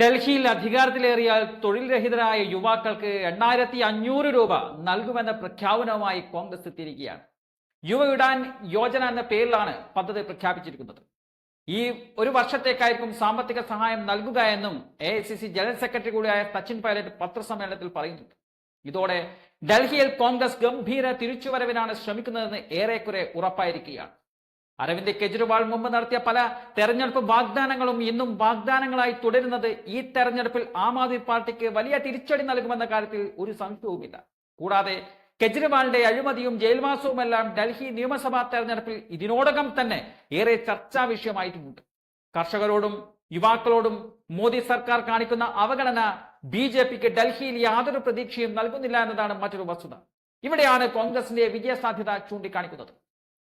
ഡൽഹിയിൽ അധികാരത്തിലേറിയാൽ തൊഴിൽ രഹിതരായ യുവാക്കൾക്ക് എണ്ണായിരത്തി അഞ്ഞൂറ് രൂപ നൽകുമെന്ന പ്രഖ്യാപനവുമായി കോൺഗ്രസ് എത്തിയിരിക്കുകയാണ്. യുവ ഇടാൻ യോജന എന്ന പേരിലാണ് പദ്ധതി പ്രഖ്യാപിച്ചിരിക്കുന്നത്. ഈ ഒരു വർഷത്തേക്കായിരിക്കും സാമ്പത്തിക സഹായം നൽകുക എന്നും എ ജനറൽ സെക്രട്ടറി കൂടിയായ സച്ചിൻ പൈലറ്റ് പത്രസമ്മേളനത്തിൽ പറയുന്നുണ്ട്. ഇതോടെ ഡൽഹിയിൽ കോൺഗ്രസ് ഗംഭീര തിരിച്ചുവരവിനാണ് ശ്രമിക്കുന്നതെന്ന് ഏറെക്കുറെ ഉറപ്പായിരിക്കുകയാണ്. അരവിന്ദ് കെജ്രിവാൾ മുമ്പ് നടത്തിയ പല തെരഞ്ഞെടുപ്പ് വാഗ്ദാനങ്ങളും ഇന്നും വാഗ്ദാനങ്ങളായി തുടരുന്നത് ഈ തെരഞ്ഞെടുപ്പിൽ ആം ആദ്മി പാർട്ടിക്ക് വലിയ തിരിച്ചടി നൽകുമെന്ന കാര്യത്തിൽ ഒരു സംശയവുമില്ല. കൂടാതെ കെജ്രിവാളിന്റെ അഴിമതിയും ജയിൽവാസവുമെല്ലാം ഡൽഹി നിയമസഭാ തെരഞ്ഞെടുപ്പിൽ ഇതിനോടകം തന്നെ ഏറെ ചർച്ചാ വിഷയമായിട്ടുമുണ്ട് കർഷകരോടും യുവാക്കളോടും മോദി സർക്കാർ കാണിക്കുന്ന അവഗണന ബി ജെ പിക്ക് ഡൽഹിയിൽ യാതൊരു പ്രതീക്ഷയും നൽകുന്നില്ല എന്നതാണ് മറ്റൊരു വസ്തുത. ഇവിടെയാണ് കോൺഗ്രസിന്റെ വിജയസാധ്യത ചൂണ്ടിക്കാണിക്കുന്നത്.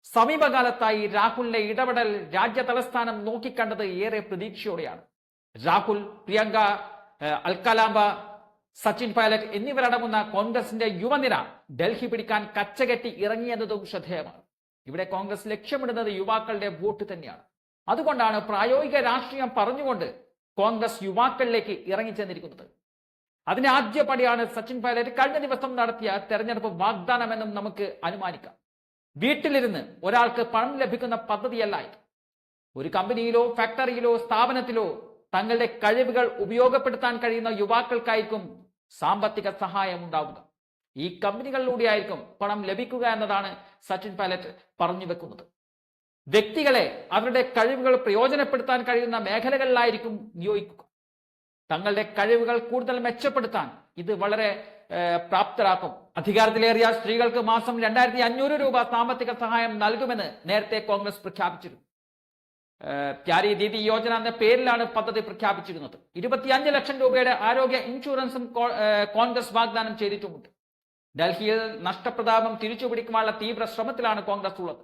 സമീപകാലത്തായി രാഹുലിന്റെ ഇടപെടൽ രാജ്യ തലസ്ഥാനം നോക്കിക്കണ്ടത് ഏറെ പ്രതീക്ഷയോടെയാണ്. രാഹുൽ പ്രിയങ്ക അൽക്കലാംബ സച്ചിൻ പൈലറ്റ് എന്നിവരടങ്ങുന്ന കോൺഗ്രസിന്റെ യുവനിര ഡൽഹി പിടിക്കാൻ കച്ചകെട്ടി ഇറങ്ങിയെന്നതും ശ്രദ്ധേയമാണ്. ഇവിടെ കോൺഗ്രസ് ലക്ഷ്യമിടുന്നത് യുവാക്കളുടെ വോട്ട് തന്നെയാണ്. അതുകൊണ്ടാണ് പ്രായോഗിക രാഷ്ട്രീയം പറഞ്ഞുകൊണ്ട് കോൺഗ്രസ് യുവാക്കളിലേക്ക് ഇറങ്ങിച്ചെന്നിരിക്കുന്നത്. അതിന്റെ ആദ്യ പടിയാണ് സച്ചിൻ പൈലറ്റ് കഴിഞ്ഞ ദിവസം നടത്തിയ തെരഞ്ഞെടുപ്പ് വാഗ്ദാനമെന്നും നമുക്ക് അനുമാനിക്കാം. വീട്ടിലിരുന്ന് ഒരാൾക്ക് പണം ലഭിക്കുന്ന പദ്ധതിയല്ല ഇത്. ഒരു കമ്പനിയിലോ ഫാക്ടറിയിലോ സ്ഥാപനത്തിലോ തങ്ങളുടെ കഴിവുകൾ ഉപയോഗപ്പെടുത്താൻ കഴിയുന്ന യുവാക്കൾക്കായിരിക്കും സാമ്പത്തിക സഹായം ഉണ്ടാവുക. ഈ കമ്പനികളിലൂടെയായിരിക്കും പണം ലഭിക്കുക എന്നതാണ് സച്ചിൻ പൈലറ്റ് പറഞ്ഞു വെക്കുന്നത്. വ്യക്തികളെ അവരുടെ കഴിവുകൾ പ്രയോജനപ്പെടുത്താൻ കഴിയുന്ന മേഖലകളിലായിരിക്കും നിയോഗിക്കുക. തങ്ങളുടെ കഴിവുകൾ കൂടുതൽ മെച്ചപ്പെടുത്താൻ ഇത് വളരെ പ്രാപ്തരാക്കും. അധികാരത്തിലേറിയ സ്ത്രീകൾക്ക് മാസം രണ്ടായിരത്തി അഞ്ഞൂറ് രൂപ സാമ്പത്തിക സഹായം നൽകുമെന്ന് നേരത്തെ കോൺഗ്രസ് പ്രഖ്യാപിച്ചിരുന്നു. പ്യാരി ദീദി യോജന എന്ന പേരിലാണ് പദ്ധതി പ്രഖ്യാപിച്ചിരുന്നത്. ഇരുപത്തിയഞ്ച് ലക്ഷം രൂപയുടെ ആരോഗ്യ ഇൻഷുറൻസും കോൺഗ്രസ് വാഗ്ദാനം ചെയ്തിട്ടുമുണ്ട്. ഡൽഹിയിൽ നഷ്ടപ്രതാപം തിരിച്ചുപിടിക്കുവാനുള്ള തീവ്ര ശ്രമത്തിലാണ് കോൺഗ്രസ് ഉള്ളത്.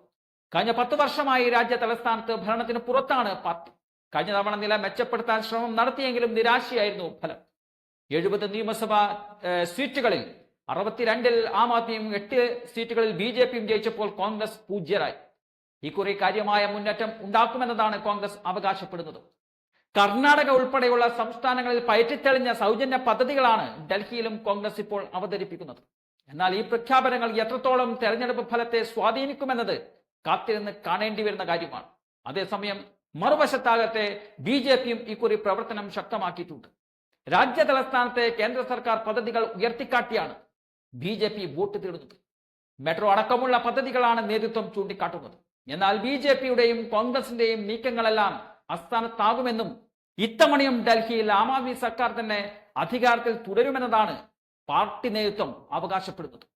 കഴിഞ്ഞ പത്ത് വർഷമായി രാജ്യ തലസ്ഥാനത്ത് ഭരണത്തിന് പുറത്താണ് പാർട്ടി. കഴിഞ്ഞ തവണ നില മെച്ചപ്പെടുത്താൻ ശ്രമം നടത്തിയെങ്കിലും നിരാശയായിരുന്നു ഫലം. എഴുപത് നിയമസഭാ സീറ്റുകളിൽ അറുപത്തിരണ്ടിൽ ആം ആദ്മിയും എട്ട് സീറ്റുകളിൽ ബി ജെ പിയും ജയിച്ചപ്പോൾ കോൺഗ്രസ് പൂജ്യരായി. ഇക്കുറി കാര്യമായ മുന്നേറ്റം ഉണ്ടാക്കുമെന്നതാണ് കോൺഗ്രസ് അവകാശപ്പെടുന്നത്. കർണാടക ഉൾപ്പെടെയുള്ള സംസ്ഥാനങ്ങളിൽ പയറ്റിത്തെളിഞ്ഞ സൗജന്യ പദ്ധതികളാണ് ഡൽഹിയിലും കോൺഗ്രസ് ഇപ്പോൾ അവതരിപ്പിക്കുന്നത്. എന്നാൽ ഈ പ്രഖ്യാപനങ്ങൾ എത്രത്തോളം തെരഞ്ഞെടുപ്പ് ഫലത്തെ സ്വാധീനിക്കുമെന്നത് കാത്തിരുന്ന് കാണേണ്ടി വരുന്ന കാര്യമാണ്. അതേസമയം മറുവശത്താകട്ടെ ബി ജെ പിയും ഇക്കുറി പ്രവർത്തനം ശക്തമാക്കിയിട്ടുണ്ട്. രാജ്യ തലസ്ഥാനത്തെ കേന്ദ്ര സർക്കാർ പദ്ധതികൾ ഉയർത്തിക്കാട്ടിയാണ് ബി ജെ പി വോട്ട് തേടുന്നത്. മെട്രോ അടക്കമുള്ള പദ്ധതികളാണ് നേതൃത്വം ചൂണ്ടിക്കാട്ടുന്നത്. എന്നാൽ ബി ജെ പിയുടെയും കോൺഗ്രസിന്റെയും നീക്കങ്ങളെല്ലാം അസ്ഥാനത്താകുമെന്നും ഇത്തവണയും ഡൽഹിയിൽ ആം ആദ്മി സർക്കാർ തന്നെ അധികാരത്തിൽ തുടരുമെന്നതാണ് പാർട്ടി നേതൃത്വം അവകാശപ്പെടുന്നത്.